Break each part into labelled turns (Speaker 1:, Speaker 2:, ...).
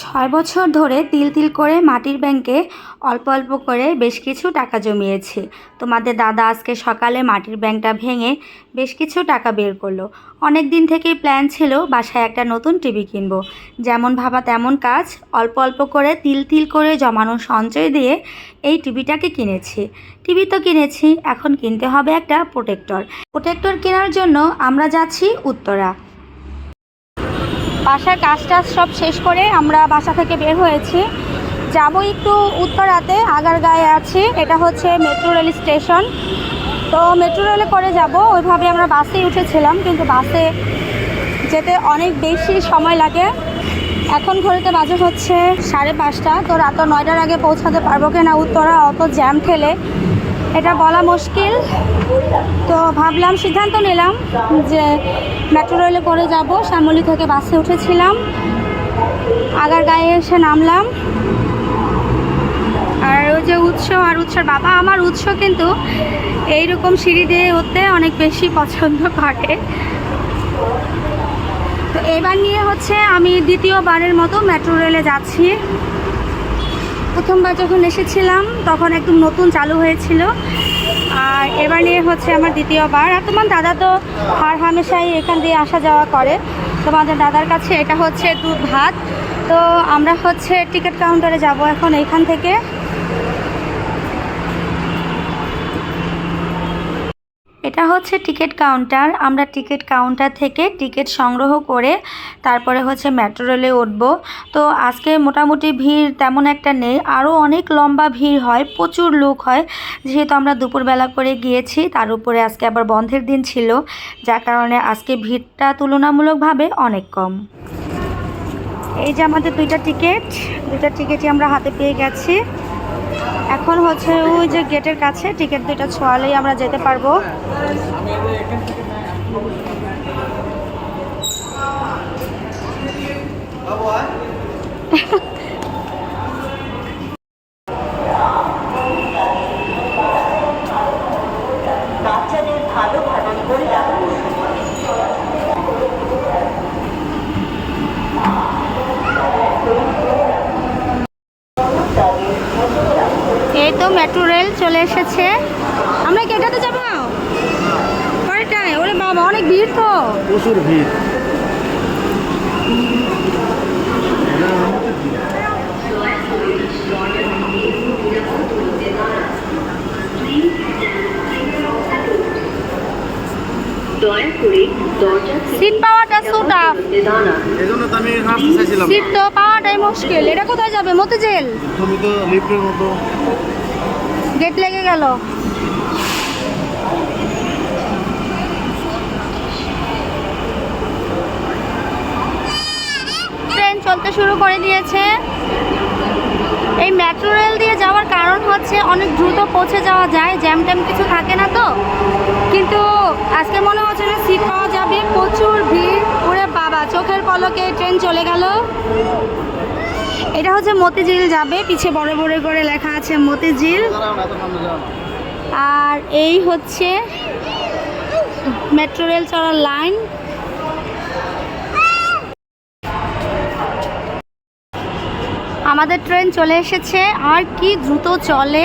Speaker 1: ছয় বছর ধরে তিল তিল করে মাটির ব্যাংকে অল্প অল্প করে বেশ কিছু টাকা জমিয়েছি। তোমাদের দাদা আজকে সকালে মাটির ব্যাংকটা ভেঙে বেশ কিছু টাকা বের করল। অনেক দিন থেকেই প্ল্যান ছিল বাসায় একটা নতুন টিভি কিনবো। যেমন ভাবা তেমন কাজ, অল্প অল্প করে তিল তিল করে জমানো সঞ্চয় দিয়ে এই টিভিটাকে কিনেছি। টিভি তো কিনেছি, এখন কিনতে হবে একটা প্রোটেক্টর। প্রোটেক্টর কেনার জন্য আমরা যাচ্ছি উত্তরা। বাসার কাজ টাজ সব শেষ করে আমরা বাসা থেকে বের হয়েছি। যাব একটু উত্তরাতে, আগারগাঁয়ে আছি। এটা হচ্ছে মেট্রো রেল স্টেশন। তো মেট্রো রেলে করে যাব। ওইভাবে আমরা বাসেই উঠেছিলাম, কিন্তু বাসে যেতে অনেক বেশি সময় লাগে। এখন ঘড়িতে বাজে হচ্ছে সাড়ে পাঁচটা। তো রাত নয়টার আগে পৌঁছাতে পারব কিনা উত্তরা, অত জ্যাম ঠেলে এটা বলা মুশকিল। তো ভাবলাম সিদ্ধান্ত নিলাম যে মেট্রো রেলে করে যাব, শ্যামলী থেকে বাসে উঠেছিলাম। আগার গায়ে এসে নামলাম। আর ওই যে উৎস আর উৎসর বাবা আমার উৎস কিন্তু এইরকম সিঁড়ি দিয়ে উঠতে অনেক বেশি পছন্দ করে। তো এবার নিয়ে হচ্ছে আমি দ্বিতীয়বারের মতো মেট্রো রেলে যাচ্ছি। প্রথমবার যখন এসেছিলাম, তখন একদম নতুন চালু হয়েছিল। আর এবার নিয়ে হচ্ছে আমার দ্বিতীয়বার। আর তোমার দাদা তো হার হামেশাই এখান দিয়ে আসা যাওয়া করে। তোমাদের দাদার কাছে এটা হচ্ছে দুধ ভাত। তো আমরা হচ্ছে টিকিট কাউন্টারে যাব এখন এখান থেকে। এটা হচ্ছে টিকিট কাউন্টার। আমরা টিকিট কাউন্টার থেকে টিকিট সংগ্রহ করে তারপরে হচ্ছে মেট্রো রেলে উঠবো। তো আজকে মোটামুটি ভিড় তেমন একটা নেই। আরও অনেক লম্বা ভিড় হয়, প্রচুর লোক হয়। যেহেতু আমরা দুপুরবেলা করে গিয়েছি, তার উপরে আজকে আবার বন্ধের দিন ছিল, যার কারণে আজকে ভিড়টা তুলনামূলকভাবে অনেক কম। এই যে আমাদের দুইটা টিকিট, দুইটা টিকিটই আমরা হাতে পেয়ে গেছি। এখন হচ্ছে ওই যে গেটের কাছে টিকিট দুইটা ছোয়ালেই আমরা যেতে পারব।
Speaker 2: বাচ্চাদের ভালো ভালো করে রাখুন
Speaker 1: এই তো মেট্রো রেল চলে এসেছে। আমরা কি এটাতে যাব? ওরে বাবা অনেক ভিড় তো।
Speaker 3: প্রচুর ভিড়।
Speaker 1: সিট পাওয়াটা
Speaker 3: আমি হাসতে চাইছিলাম
Speaker 1: সিট তো পাওয়াটাই মুশকিল। এটা কোথায় যাবে? মতিঝিল?
Speaker 3: তুমি তো লিফটের মতো।
Speaker 1: গেট লেগে গেল। ট্রেন চলতে শুরু করে দিয়েছে। এই মেট্রো রেল দিয়ে যাওয়ার কারণ হচ্ছে অনেক দ্রুত পৌঁছে যাওয়া যায় জ্যাম ট্যাম কিছু থাকে না তো। কিন্তু আজকে মনে হচ্ছে না সিট পাওয়া যাবে। প্রচুর ভিড়। ওরে বাবা, চোখের পলকে ট্রেন চলে গেল। এটা হচ্ছে মতিঝিল যাবে, পিছে বড় বড় করে লেখা আছে মতিঝিল। আর এই হচ্ছে মেট্রো রেল চড়ার লাইন। আমাদের ট্রেন চলে এসেছে, আর কি দ্রুত চলে।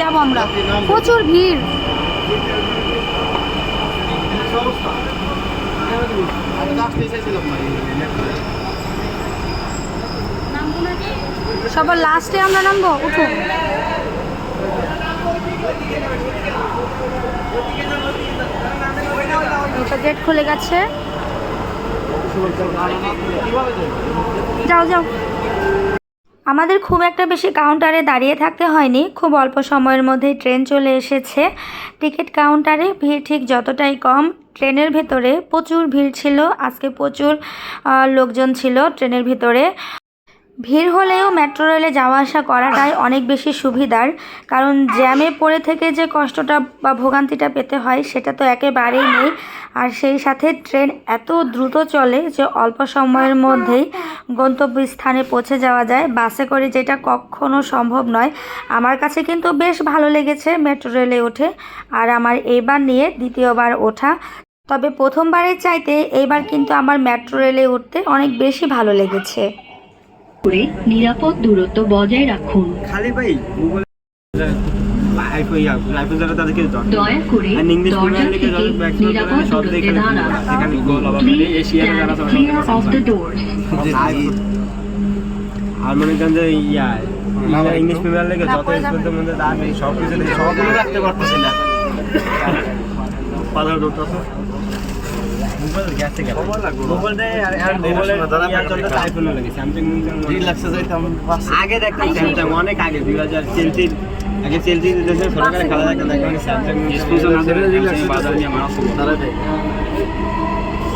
Speaker 1: যাব আমরা। প্রচুর ভিড়। সবার লাস্টে আমরা নামবো? এটা গেট খুলে গেছে। যাও যাও। আমাদের খুব একটা বেশি কাউন্টারে দাঁড়িয়ে থাকতে হয়নি। খুব অল্প সময়ের মধ্যেই ট্রেন চলে এসেছে। টিকিট কাউন্টারে ভিড় ঠিক যতটাই কম ট্রেনের ভেতরে প্রচুর ভিড় ছিল। আজকে প্রচুর লোকজন ছিল ট্রেনের ভিতরে।
Speaker 4: ভিড় হলেও মেট্রো রেলে যাওয়া আসা করাটাই অনেক বেশি সুবিধার। কারণ জ্যামে পড়ে থেকে যে কষ্টটা বা ভোগান্তিটা পেতে হয়, সেটা তো একেবারেই নেই। আর সেই সাথে ট্রেন এত দ্রুত চলে যে অল্প সময়ের মধ্যেই গন্তব্যস্থানে পৌঁছে যাওয়া যায়। বাসে করে যেটা কখনো সম্ভব নয়। আমার কাছে কিন্তু বেশ ভালো লেগেছে মেট্রো রেলে উঠে আর আমার এইবার নিয়ে দ্বিতীয়বার ওঠা। তবে প্রথমবারের চাইতে এইবার কিন্তু আমার মেট্রো রেলে উঠতে অনেক বেশি ভালো লেগেছে।
Speaker 3: করে নিরাপদ দূরত্ব বজায় রাখুন।
Speaker 5: খালি ভাই
Speaker 3: দয়া করে দরজা থেকে নিরাপদ দূরত্বে
Speaker 5: দেখে
Speaker 3: দাঁড়ান।
Speaker 5: সেখানে please
Speaker 3: stand clear of the doors
Speaker 5: আর মনে করেন যে ইয়া ইংলিশ প্রিমিয়ার লিগে যত স্পোর্টের মধ্যে দাঁড় সব কিছু
Speaker 6: সবগুলো রাখতে পারতেছি না। পালার দৌড়টা
Speaker 5: আগে দেখতাম স্যামসাং অনেক আগে দুই হাজার চেলসি আগে চেলসি দেশে সরকারে খেলা দেখতাম দেখতাম স্যামসাং বাজার নিয়ে মারা
Speaker 6: দাঁড়ায়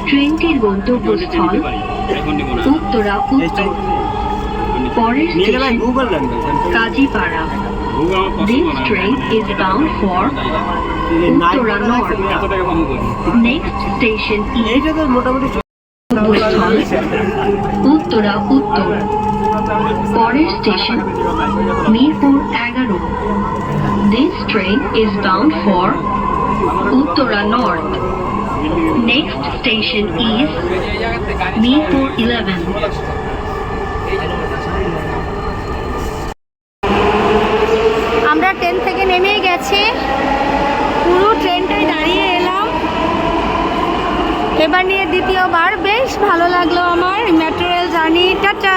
Speaker 3: ট্রেনটির গন্তব্যস্থল উত্তরা উত্তর। পরের
Speaker 5: station.
Speaker 3: Kazipara. This train is bound for Uttara north next station is
Speaker 5: এইটা তো মোটামুটি
Speaker 3: গন্তব্যস্থল উত্তরা উত্তর পরের স্টেশন মিরপুর এগারো this train is bound for Uttara north next
Speaker 4: station is Mirpur eleven গেছি পুরো ট্রেনটাই দাঁড়িয়ে এলাম। এবার নিয়ে দ্বিতীয়বার। বেশ ভালো লাগল আমার মেট্রো রেল জার্নি টাটা!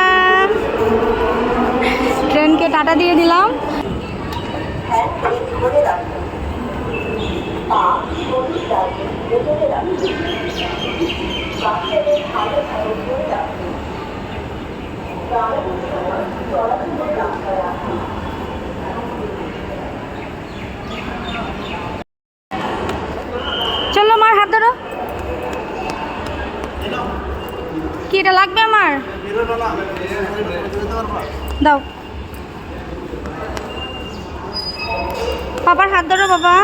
Speaker 4: ট্রেনকে টাটা দিয়ে দিলাম চলো আমার হাত ধরো কি এটা লাগবে আমার দাও। বাবার হাত ধরো, বাবা।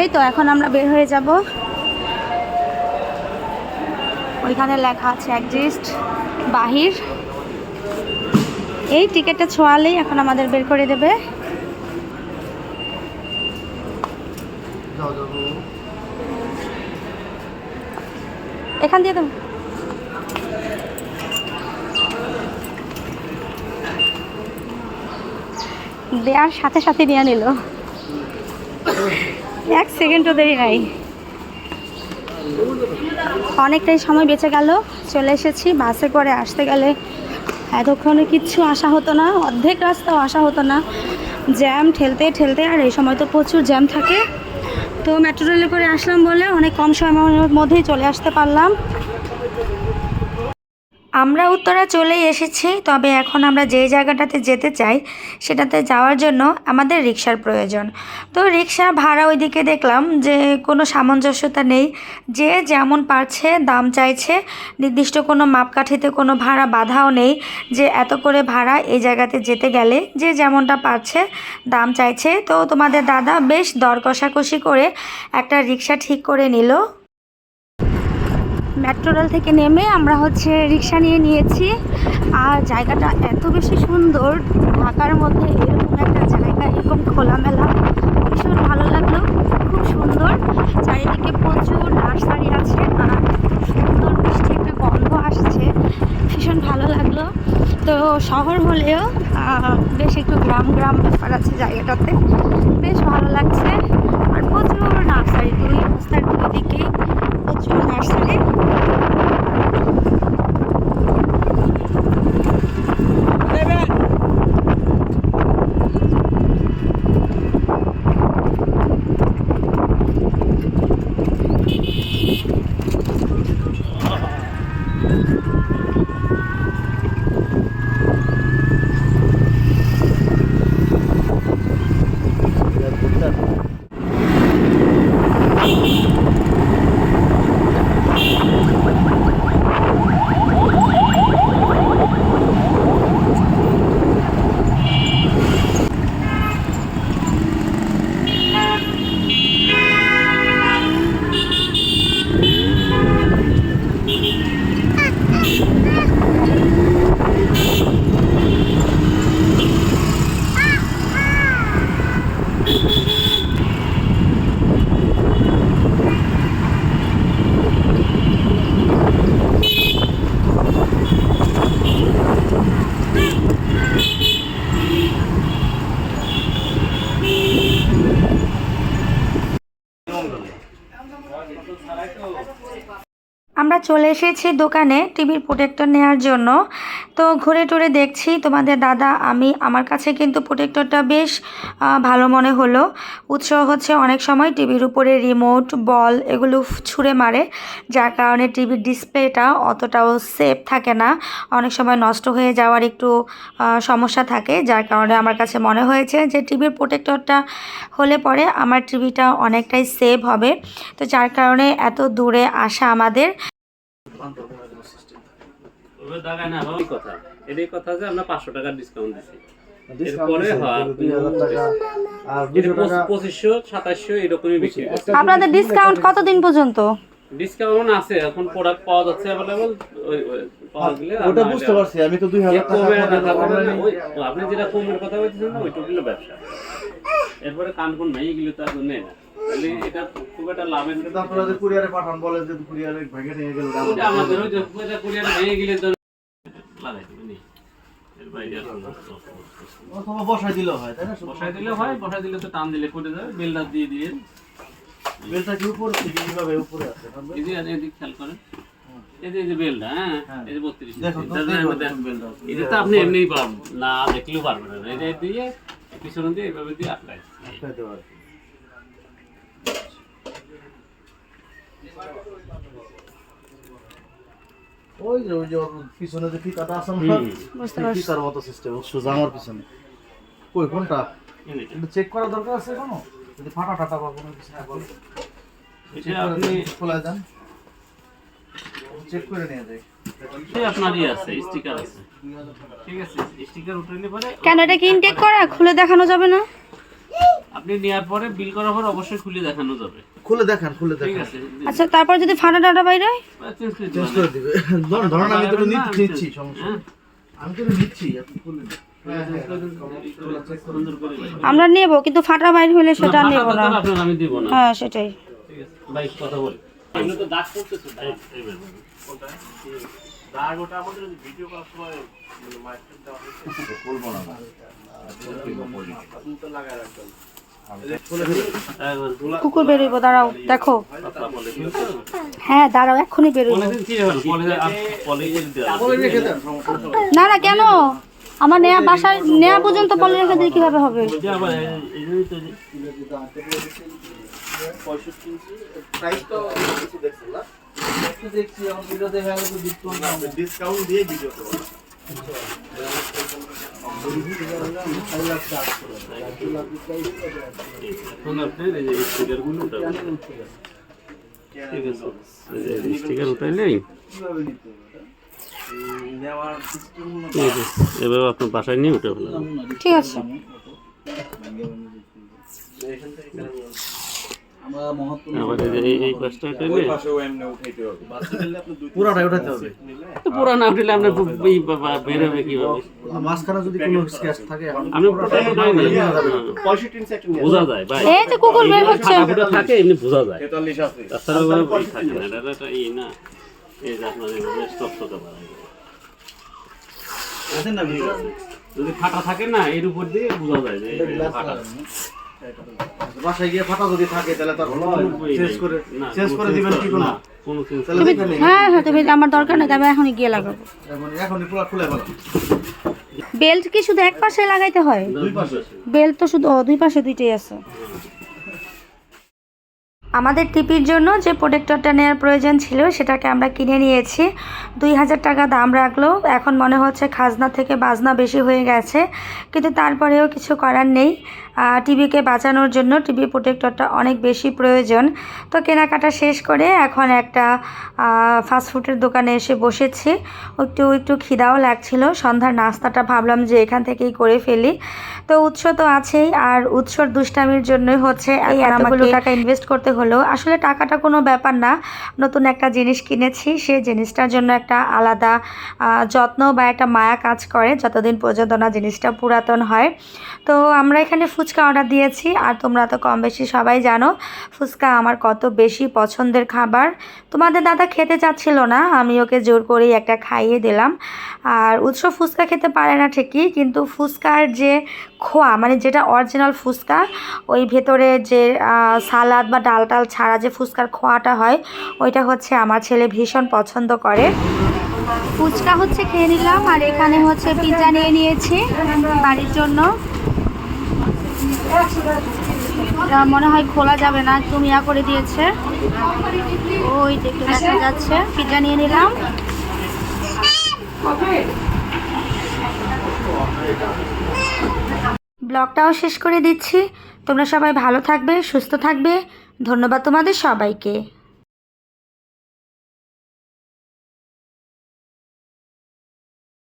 Speaker 4: এই তো, এখন আমরা বের হয়ে যাব। ওইখানে লেখা আছে অ্যাডজাস্ট বাহির। এই টিকিটটা ছোঁয়ালেই এখন আমাদের বের করে দেবে
Speaker 6: যাও, যাও, যাও।
Speaker 4: এখান দিয়ে দেবো। দেওয়ার সাথে সাথে নিয়ে নিল। এক সেকেন্ডও দেরি নাই। অনেকটাই সময় বেঁচে গেল, চলে এসেছি বাসে করে আসতে গেলে। এতক্ষণে কিচ্ছু আসা হতো না, অর্ধেক রাস্তাও আসা হতো না। জ্যাম ঠেলতে ঠেলতে, আর এই সময় তো প্রচুর জ্যাম থাকে। তো মেট্রো রেলে করে আসলাম বলে অনেক কম সময়ের মধ্যেই চলে আসতে পারলাম। আমরা উত্তরা চলেই এসেছি, তবে এখন আমরা যেই জায়গাটাতে যেতে চাই, সেটাতে যাওয়ার জন্য আমাদের রিক্সার প্রয়োজন। তো রিক্সা ভাড়া ওইদিকে দেখলাম যে কোনো সামঞ্জস্যতা নেই, যে যেমন পারছে দাম চাইছে, নির্দিষ্ট কোনো মাপকাঠিতে কোনো ভাড়া বাধাও নেই, যে এত করে ভাড়া এই জায়গাতে যেতে গেলে, যে যেমনটা পারছে দাম চাইছে। তো তোমাদের দাদা বেশ দর কষাকষি করে একটা রিক্সা ঠিক করে নিল। মেট্রো রেল থেকে নেমে আমরা হচ্ছে রিক্সা নিয়ে নিয়েছি। আর জায়গাটা এত বেশি সুন্দর, ঢাকার মধ্যে এরকম একটা জায়গা, এরকম খোলামেলা। ভীষণ ভালো লাগল, খুব সুন্দর। চারিদিকে প্রচুর নার্সারি আছে, আর সুন্দর মিষ্টি একটা গন্ধ আসছে, ভীষণ ভালো লাগল। তো শহর হলেও বেশ একটু গ্রাম গ্রাম ব্যাপার আছে জায়গাটাতে, বেশ ভালো লাগছে। আর প্রচুর নার্সারি, দুই রাস্তার দুই দিকেই প্রচুর নার্সারি। চলে এসেছি দোকানে টিভির প্রোটেক্টর নেওয়ার জন্য। তো ঘুরে টুরে দেখছি তোমাদের দাদা, আমি, আমার কাছে কিন্তু প্রোটেক্টরটা বেশ ভালো মনে হলো। উৎস হচ্ছে অনেক সময় টিভির উপরে রিমোট বল এগুলো ছুঁড়ে মারে, যার কারণে টিভির ডিসপ্লেটা অতটাও সেফ থাকে না। অনেক সময় নষ্ট হয়ে যাওয়ার একটু সমস্যা থাকে, যার কারণে আমার কাছে মনে হয়েছে যে টিভির প্রোটেক্টরটা হলে পরে আমার টিভিটা অনেকটাই সেভ হবে। তো যার কারণে এত দূরে আসা আমাদের
Speaker 7: কথা। এটাই কথা যে আমরা পাঁচশো টাকা ডিসকাউন্ট দিচ্ছি এরপরে হয়
Speaker 4: আপনাদের ডিসকাউন্ট কতদিন পর্যন্ত?
Speaker 7: ডিসকাউন্ট আছে এখন প্রোডাক্ট পাওয়া যাচ্ছে অ্যাভেলেবল
Speaker 6: ওটা বুঝতে পারছি আমি তো দুই
Speaker 7: যে
Speaker 6: হাজার টাকা
Speaker 7: কমে না
Speaker 6: পর্যন্ত
Speaker 7: তারপরে
Speaker 6: online-
Speaker 7: ওই- আপনি যেটা কমের কথা বলছেন না ব্যবসা। এরপরে কান কোন নাই এগুলো তো আর নেই না।
Speaker 6: আপনারা কুরিয়ারে পাঠান বলে যে কুরিয়ারে ভেঙে নিয়ে গেল
Speaker 7: আমাদের কুরিয়ারে ভেঙে গেলে তো।
Speaker 6: অথবা বসাই হয় তাই না?
Speaker 7: বসাই দিলে হয় বসাই দিলে তো টান দিলে পড়ে যাবে বেলদার দিয়ে দিয়ে।
Speaker 6: বেলটা কি উপরে থেকে কীভাবে উপরে আছে?
Speaker 7: এই যে এদিক খেয়াল করেন। এই যে এই যে বেলটা হ্যাঁ?
Speaker 6: হ্যাঁ।
Speaker 7: এই যে বত্রিশ
Speaker 6: দেখো তো, তো বেলটা।
Speaker 7: এটা তো আপনি এমনিই পাবেন না দেখলেও পারবেন না। এই যে দিয়ে পিছনে দিয়ে এইভাবে দিয়ে আটকায়
Speaker 6: পারে। ওই যে ওই যে ওর পিছনে যে ফিতাটা আছে না ফিতার মতো সিস্টেম সোজা আমার পিছনে। কই কোনটা?
Speaker 7: এটা
Speaker 6: চেক করা দরকার আছে কোনো? যদি ফাটা টাটা বা কোনো কিছু
Speaker 7: এটা আপনি
Speaker 6: খোলা দেন চেক করে নিয়ে যাই।
Speaker 7: এই আপনারই আছে স্টিকার আছে। ঠিক আছে স্টিকার উঠাইলে পরে
Speaker 4: কেন এটা কি ইনটেক করা? খুলে দেখানো যাবে না?
Speaker 7: আপনি নেওয়ার পরে বিল করার পর অবশ্যই খুলে দেখানো যাবে।
Speaker 6: খুলে দেখান খুলে
Speaker 7: ঠিক
Speaker 6: দেখান
Speaker 7: আছে
Speaker 4: আচ্ছা তারপর যদি ফাটা টাটা বাইরে হয়?
Speaker 7: চেঞ্জ করে
Speaker 6: দিবে। ধরুন ধরুন আমি তো নিচ্ছি- নিচ্ছি সমস্যা
Speaker 7: হ্যাঁ।
Speaker 6: নেই। আমি তো নিচ্ছি আপনি খুলে দিন।
Speaker 7: সুন্দর করে দিবেন।
Speaker 4: আমরা নেব কিন্তু ফাটা বাইরে হলে সেটা
Speaker 7: না,
Speaker 4: নেব না।
Speaker 7: তো আপনার আমি দিব না।
Speaker 4: হ্যাঁ সেটাই।
Speaker 7: ঠিক আছে ভাই কথা বলি। এগুলো তো দাগ করতেছে ভাই এইভাবে। একবার
Speaker 4: কুকুর বেরোইব, দাঁড়াও, দেখো। হ্যাঁ দাঁড়াও, এক্ষুনি বেরোইব।
Speaker 6: বলে।
Speaker 4: না না, কেন? আমার নেয়া বাসায়, নেয়া পর্যন্ত পলি রেখে দিয়ে কীভাবে হবে?
Speaker 6: ডিসকাউন্ট দিয়ে
Speaker 7: স্টিকার উঠাইলেই এভাবে আপনার বাসায় নিয়ে উঠে
Speaker 4: ঠিক আছে।
Speaker 6: আমরা
Speaker 7: এই যে এই- এই পাশটা উঠাইলে
Speaker 6: পুরাটাই উঠাতে হবে।
Speaker 7: তো পুরা না উঠলে আপনার বু- এই বা- বা- বের হবে কীভাবে?
Speaker 6: মাঝখানে যদি কোনো থাকে
Speaker 7: আমি পুরোটা উঠাই নাই বোঝা যায় ভাই।
Speaker 4: এই যে কুকুর বের হচ্ছে।
Speaker 7: ফাটা থাকে এমনি বোঝা যায়। তাছাড়া ওরা থাকে না। এটা এই না। এই যে আপনার স্টপ করতে পারে যদি ফাটা থাকে না এর উপর দিয়ে বোঝা যায় যে ফাটা
Speaker 6: বাসায় গিয়ে ফাটা যদি থাকে তাহলে তার চেঞ্জ করে চেঞ্জ করে দিবেন কি কোনো?
Speaker 4: হ্যাঁ হ্যাঁ তুমি আমার দরকার নেই তবে এখনই গিয়ে লাগাবো।
Speaker 6: এখনই পুরো খুলে ফেলাম
Speaker 4: বেল্ট কি শুধু এক পাশে লাগাইতে হয়? বেল্ট তো শুধু ও, দুই পাশে দুইটাই আছে। আমাদের টিপির জন্য যে প্রোটেক্টরটা নেওয়ার প্রয়োজন ছিল সেটাকে আমরা কিনে নিয়েছি। দুই হাজার টাকা দাম রাখল। এখন মনে হচ্ছে খাজনা থেকে বাজনা বেশি হয়ে গেছে। কিন্তু তারপরেও কিছু করার নেই। টিভিকে বাঁচানোর জন্য টিভি প্রোটেক্টরটা অনেক বেশি প্রয়োজন। তো কেনাকাটা শেষ করে এখন একটা ফাস্টফুডের দোকানে এসে বসেছি। একটু একটু খিদাও লাগছিল। সন্ধ্যার নাস্তাটা ভাবলাম যে এখান থেকেই করে ফেলি। তো উৎস তো আছেই আর উৎসর দুষ্টামির জন্যই হচ্ছে এই এতগুলো টাকা ইনভেস্ট করতে হলো। আসলে টাকাটা কোনো ব্যাপার না। নতুন একটা জিনিস কিনেছি সেই জিনিসটার জন্য একটা আলাদা যত্ন বা একটা মায়া কাজ করে যতদিন পর্যন্ত না জিনিসটা পুরাতন হয়। তো আমরা এখানে ফুচকা অর্ডার দিয়েছি, আর তোমরা তো কম বেশি সবাই জানো, ফুচকা আমার কত বেশি পছন্দের খাবার। তোমাদের দাদা খেতে চাচ্ছিল না, আমি ওকে জোর করেই একটা খাইয়ে দিলাম। আর উৎস ফুচকা খেতে পারে না ঠিকই, কিন্তু ফুচকার যে খোয়া মানে যেটা অরিজিনাল ফুচকা, ওই ভেতরে যে সালাদ বা ডাল টাল ছাড়া যে ফুচকার খোয়াটা হয়, ওইটা হচ্ছে আমার ছেলে ভীষণ পছন্দ করে। ফুচকা হচ্ছে খেয়ে নিলাম, আর এখানে হচ্ছে পিৎজা নিয়ে নিয়েছি বাড়ির জন্য। এটা মনে হয় খোলা যাবে না একটু মিয়া করে দিয়েছে। ওই দেখতে দেখা যাচ্ছে পিজা নিয়ে নিলাম। ব্লগটাও শেষ করে দিচ্ছি। তোমরা সবাই ভালো থাকবে, সুস্থ থাকবে। ধন্যবাদ তোমাদের সবাইকে।